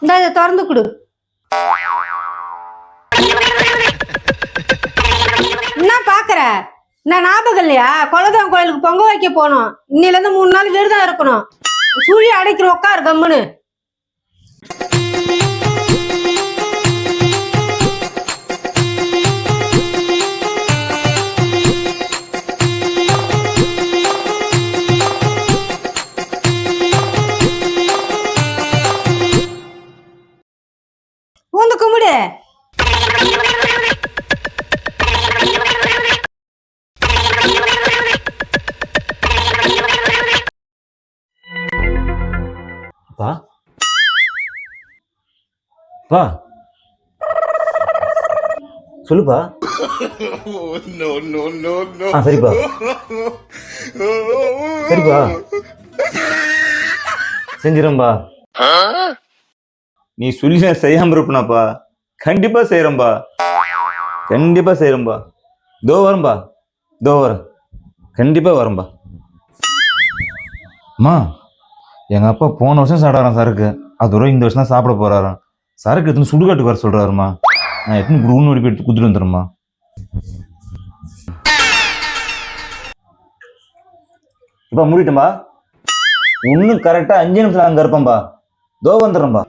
இந்த திறந்து கொடு. என்ன பாக்குற? நான் ஞாபகம் இல்லையா? குலதெய்வம் கோயிலுக்கு பொங்க வைக்க போனோம். இன்னில இருந்து மூணு நாள் விரதம் இருக்கணும். சூரிய அடைக்கிற உட்கார் கம்முன்னு. பா பா சொல்லுப்பா. ஆ சரிப்பா. சரிப்பா. செஞ்சிடம்பா நீ சொல்லி நான் செய்யாம இருப்பனாப்பா. கண்டிப்பா செய்யறேன்பா கண்டிப்பா செய்யறேன்பா தோ வரேன்பா தோ வரேன் கண்டிப்பா வரேன்பா அம்மா எங்கள் அப்பா போன வருஷம் சாப்பிடாராம் சரக்கு. அதோட இந்த வருஷம் தான் சாப்பிட போகிறாராம் சரக்கு எடுத்துன்னு சுடுகாட்டுக்கு வர சொல்கிறாருமா நான் எத்தனை குடுன்னு ஓடி போய் எடுத்து வந்துடுறேம்மா இப்போ மூடிட்டேன்பா. இன்னும் கரெக்டாக அஞ்சு நிமிஷம் அங்கே இருப்பேன்பா. தோ வந்துடுறேன்பா.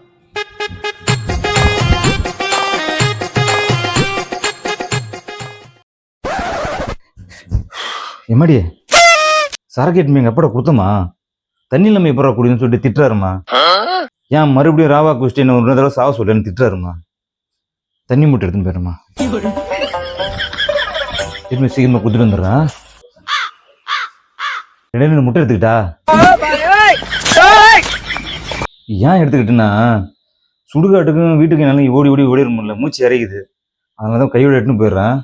எம்மாடி? சரக்கு எட்டுமே எங்கள் அப்பட கொடுத்தமா? தண்ணி இல்லாம எப்படா குடின்னு சொல்லிட்டு திட்டுறாருமா ஏன் மறுபடியும் ராவா குஸ்டின் ஒரு தடவை சாவ சொல்லுன்னு திட்டுறாருமா தண்ணி மூட்டை எடுத்துன்னு போயிருமா திரும்பி சீக்கிரமா குடுத்துட்டு வந்துடுறேன். இடையில முட்டை எடுத்துக்கிட்டா? ஏன் எடுத்துக்கிட்டுன்னா சுடுகாட்டுக்கும் வீட்டுக்கு என்னால ஓடி ஓடி ஓடிட முடியல. மூச்சு இறைக்குது. அதனால தான் கையோட எடுத்துன்னு போயிடுறேன்.